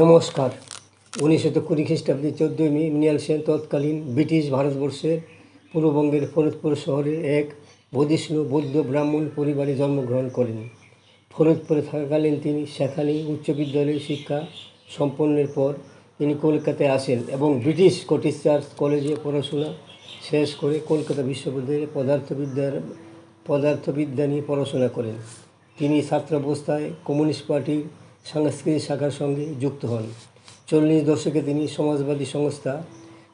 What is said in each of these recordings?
নমস্কার। উনিশশো কুড়ি খ্রিস্টাব্দে চোদ্দোই মে মৃণাল সেন তৎকালীন ব্রিটিশ ভারতবর্ষের পূর্ববঙ্গের ফরিদপুর শহরে এক বধিষ্ণু বৌদ্ধ ব্রাহ্মণ পরিবারে জন্মগ্রহণ করেন। ফরিদপুরে থাকাকালীন তিনি সেখানেই উচ্চ বিদ্যালয়ে শিক্ষা সম্পন্নের পর তিনি কলকাতায় আসেন এবং ব্রিটিশ স্কটিশ চার্চ কলেজে পড়াশোনা শেষ করে কলকাতা বিশ্ববিদ্যালয়ে পদার্থবিদ্যার, পদার্থবিদ্যা নিয়ে পড়াশোনা করেন। তিনি ছাত্রাবস্থায় কমিউনিস্ট পার্টির সাংস্কৃতিক শাখার সঙ্গে যুক্ত হন। চল্লিশ দশকে তিনি সমাজবাদী সংস্থা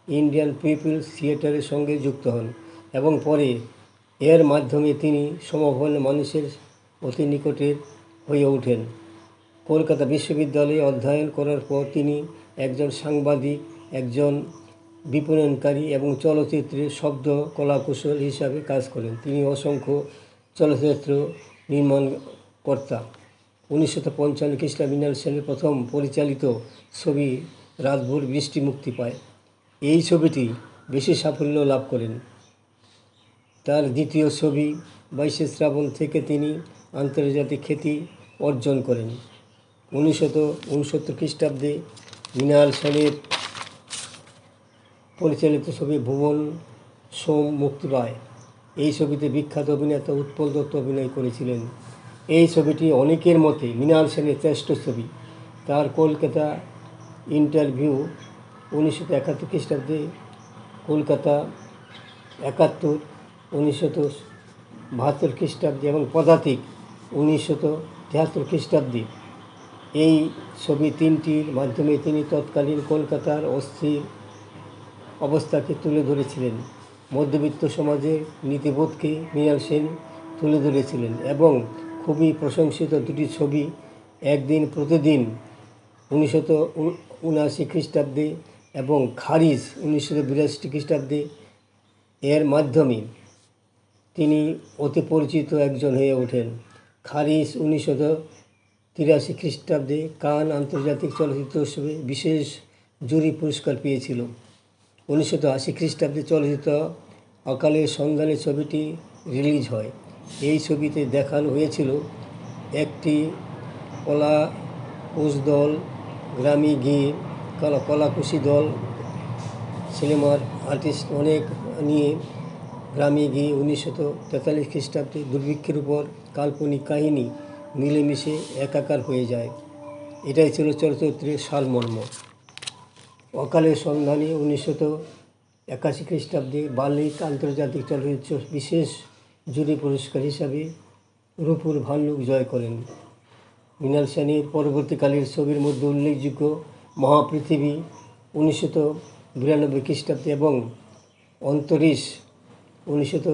ইন্ডিয়ান পিপলস থিয়েটারের সঙ্গে যুক্ত হন এবং পরে এর মাধ্যমে তিনি সমগ্র মানুষের অতি নিকটের হয়ে ওঠেন। কলকাতা বিশ্ববিদ্যালয়ে অধ্যয়ন করার পর তিনি একজন সাংবাদিক, একজন বিপণনকারী এবং চলচ্চিত্রের শব্দ কলাকুশল হিসাবে কাজ করেন। তিনি অসংখ্য চলচ্চিত্র নির্মাণকর্তা। উনিশশো পঞ্চান্ন সেনের প্রথম পরিচালিত ছবি রাতভর বৃষ্টি মুক্তি পায়। এই ছবিটি বেশি সাফল্য লাভ করেন। তার দ্বিতীয় ছবি বাইশে শ্রাবণ থেকে তিনি আন্তর্জাতিক খ্যাতি অর্জন করেন। উনিশশত উনসত্তর খ্রিস্টাব্দে মৃণাল সেনের পরিচালিত ছবি ভুবন সোম মুক্তি পায়। এই ছবিতে বিখ্যাত অভিনেতা উৎপল দত্ত অভিনয় করেছিলেন। এই ছবিটি অনেকের মতে মৃণাল সেনের শ্রেষ্ঠ ছবি। তার কলকাতা ইন্টারভিউ উনিশশো একাত্তর খ্রিস্টাব্দে কলকাতা একাত্তর উনিশশত বাহাত্তর খ্রিস্টাব্দে এবং পদাতিক উনিশশত তেহাত্তর খ্রিস্টাব্দে। এই ছবি তিনটির মাধ্যমে তিনি তৎকালীন কলকাতার অস্থির অবস্থাকে তুলে ধরেছিলেন। মধ্যবিত্ত সমাজের নীতিবোধকে মৃণাল সেন তুলে ধরেছিলেন এবং খুবই প্রশংসিত দুটি ছবি, একদিন প্রতিদিন উনিশশত উনআশি খ্রিস্টাব্দে এবং খারিজ উনিশশো বিরাশি খ্রিস্টাব্দে এর মাধ্যমে তিনি অতি পরিচিত একজন হয়ে ওঠেন। খারিজ উনিশশত তিরাশি খ্রিস্টাব্দে কান আন্তর্জাতিক চলচ্চিত্র উৎসবে বিশেষ জুরি পুরস্কার পেয়েছিল। উনিশশো আশি খ্রিস্টাব্দে চলচ্চিত্র অকালের সন্ধানে ছবিটি রিলিজ হয়। এই ছবিতে দেখানো হয়েছিল একটি কলা কোষ দল, গ্রামী গিয়ে কলা, কলাকুশি দল, সিনেমার আর্টিস্ট অনেক নিয়ে গ্রামে গিয়ে উনিশশত তেতাল্লিশ খ্রিস্টাব্দে দুর্ভিক্ষের উপর কাল্পনিক কাহিনী মিলেমিশে একাকার হয়ে যায়। এটাই ছিল চলচ্চিত্রের সারমর্ম। অকালের সন্ধানে উনিশশত একাশি খ্রিস্টাব্দে বার্লিক আন্তর্জাতিক চলচ্চিত্র বিশেষ জুরি পুরস্কার হিসাবে রূপুর ভাল্লুক জয় করেন। মৃণাল সেনের পরবর্তীকালের ছবির মধ্যে উল্লেখযোগ্য মহাপৃথিবী উনিশশত বিরানব্বই খ্রিস্টাব্দে এবং অন্তরিশ উনিশশত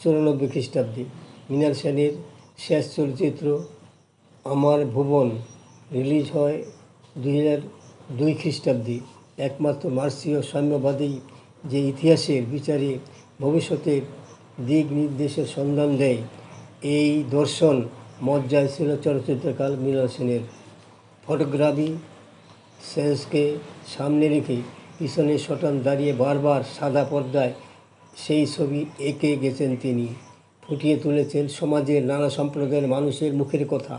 চুরানব্বই খ্রিস্টাব্দে। মৃণাল সেনের শেষ চলচ্চিত্র আমার ভুবন রিলিজ হয় দুই হাজার দুই খ্রিস্টাব্দে। একমাত্র মার্সীয় সাম্যবাদী যে ইতিহাসের বিচারে ভবিষ্যতের দিক নির্দেশের সন্ধান দেয়। এই দর্শন মজ্জায় ছিল চলচ্চিত্রকাল মৃণাল সেনের। ফটোগ্রাফি সেন্সকে সামনে রেখে পিছনে শটান দাঁড়িয়ে বারবার সাদা পর্দায় সেই ছবি এঁকে গেছেন তিনি। ফুটিয়ে তুলেছেন সমাজের নানা সম্প্রদায়ের মানুষের মুখের কথা,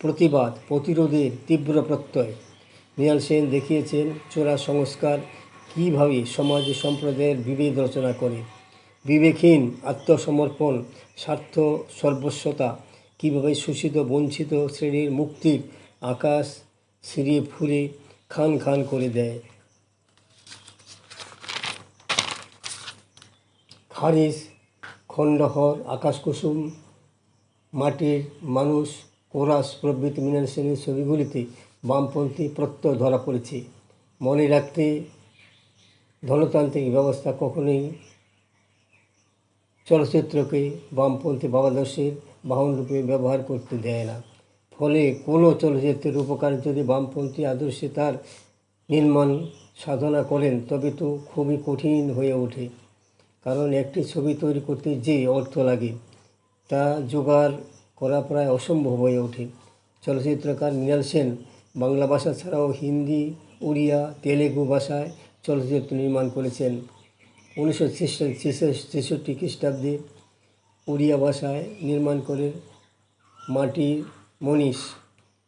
প্রতিবাদ প্রতিরোধের তীব্র প্রত্যয়। মৃণাল সেন দেখিয়েছেন চোরা সংস্কার কীভাবে সমাজ সম্প্রদায়ের বিভেদ রচনা করে। বিবেকহীন আত্মসমর্পণ, স্বার্থ সর্বস্বতা, কীভাবে শোষিত, বঞ্চিত শ্রেণির মুক্তির আকাশ ছিঁড়ে ফুরে খান খান করে দেয়। খারিজ, খণ্ডহর, আকাশকুসুম, মাটির মানুষ, কোরাস প্রভৃতি মৃণাল শ্রেণির ছবিগুলিতে বামপন্থী প্রত্যয় ধরা পড়েছে। মনে রাখতে ধনতান্ত্রিক ব্যবস্থা কখনোই চলচ্চিত্রকে বামপন্থী ভাবাদর্শের বাহনরূপে ব্যবহার করতে দেয় না। ফলে কোনো চলচ্চিত্রের উপকার যদি বামপন্থী আদর্শে তার নির্মাণ সাধনা করেন, তবে তো খুবই কঠিন হয়ে ওঠে। কারণ একটি ছবি তৈরি করতে যে অর্থ লাগে, তা জোগাড় করা প্রায় অসম্ভব হয়ে ওঠে। চলচ্চিত্রকার মৃণাল সেন বাংলা ভাষা ছাড়াও হিন্দি, উড়িয়া, তেলেগু ভাষায় চলচ্চিত্র নির্মাণ করেছেন। উনিশশো ছেষট্টি খ্রিস্টাব্দে উড়িয়া ভাষায় নির্মাণ করে মাটির মনীষ,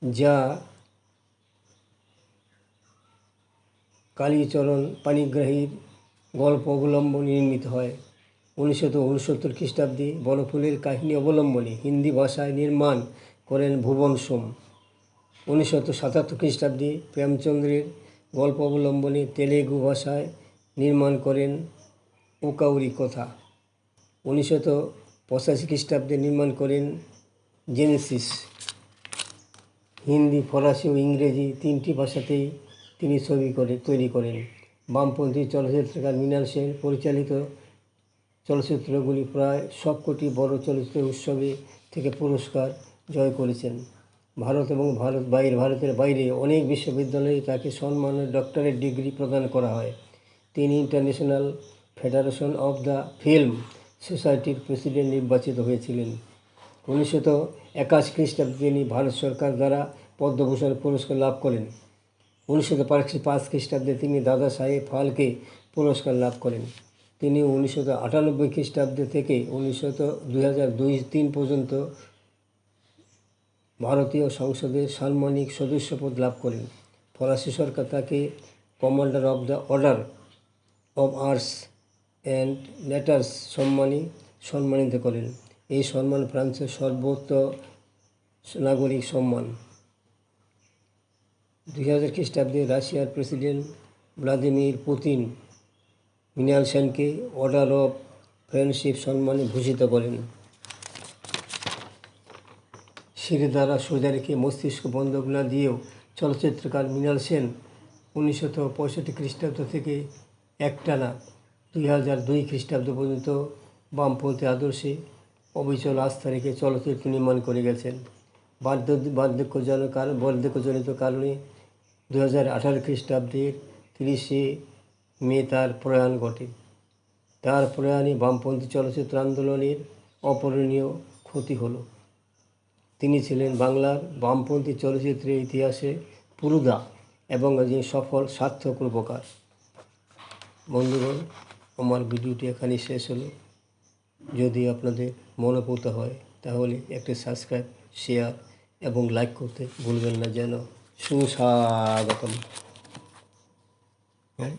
যা কালীচরণ পাণিগ্রাহীর গল্প অবলম্বনে নির্মিত হয়। উনিশশো উনসত্তর খ্রিস্টাব্দে বনফুলের কাহিনী অবলম্বনে হিন্দি ভাষায় নির্মাণ করেন ভুবন সোম। উনিশশো সাতাত্তর খ্রিস্টাব্দে প্রেমচন্দ্রের গল্প অবলম্বনে তেলেগু ভাষায় নির্মাণ করেন ওকাউরি কথা। উনিশশো পঁচাশি খ্রিস্টাব্দে নির্মাণ করেন জেনেসিস। হিন্দি, ফরাসি ও ইংরেজি তিনটি ভাষাতেই তিনি ছবি করে, তৈরি করেন। বামপন্থী চলচ্চিত্রকার মৃণাল সেন পরিচালিত চলচ্চিত্রগুলি প্রায় সবকটি বড় চলচ্চিত্র উৎসবে থেকে পুরস্কার জয় করেছেন। ভারত এবং ভারত বাইরে, ভারতের বাইরে অনেক বিশ্ববিদ্যালয়ে তাকে সম্মানের ডক্টরেট ডিগ্রি প্রদান করা হয়। তিনি international federation of the film সোসাইটির প্রেসিডেন্ট নির্বাচিত হয়েছিলেন। উনিশশো একাশি খ্রিস্টাব্দে তিনি ভারত সরকার দ্বারা পদ্মভূষণ পুরস্কার লাভ করেন। উনিশশো পাঁচ খ্রিস্টাব্দে তিনি দাদা সাহেব ফালকে পুরস্কার লাভ করেন। তিনি উনিশশো আটানব্বই খ্রিস্টাব্দে থেকে উনিশশো দুই হাজার দুই তিন পর্যন্ত ভারতীয় সংসদের সাম্মানিক সদস্যপদ লাভ করেন। ফরাসি সরকার তাকে commander of the order of arts and letters সম্মানে সম্মানিত করেন। এই সম্মান ফ্রান্সের সর্বোচ্চ নাগরিক সম্মান। দুই হাজার খ্রিস্টাব্দে রাশিয়ার প্রেসিডেন্ট ভ্লাদিমির পুতিন মৃণাল সেনকে অর্ডার অফ ফ্রেন্ডশিপ সম্মানে ভূষিত করেন। সিঁড়ি দ্বারা সোজা রেখে মস্তিষ্ক বন্ধক না দিয়েও চলচ্চিত্রকার মৃণাল সেন উনিশশো পঁয়ষট্টি খ্রিস্টাব্দ থেকে একটানা দুই হাজার দুই খ্রিস্টাব্দ পর্যন্ত বামপন্থী আদর্শে অবিচল আস্থা রেখে চলচ্চিত্র নির্মাণ করে গেছেন। বার্ধ, বার্ধক্যজনক কারণ বার্ধক্যজনিত কারণে দু হাজার আঠারো খ্রিস্টাব্দের তিরিশে মে তার প্রয়াণ ঘটে। তার প্রয়াণে বামপন্থী চলচ্চিত্র আন্দোলনের অপূরণীয় ক্ষতি হলো। তিনি ছিলেন বাংলার বামপন্থী চলচ্চিত্রের ইতিহাসে পুরুদা এবং একজন সফল সার্থক রূপকার। বন্ধুগণ আমার ভিডিওটি এখানেই শেষ হলো। যদি আপনাদের মনে পড়তে হয়, তাহলে একটি সাবস্ক্রাইব শেয়ার এবং লাইক করতে ভুলবেন না যেন। সুস্বাগতম। হ্যাঁ?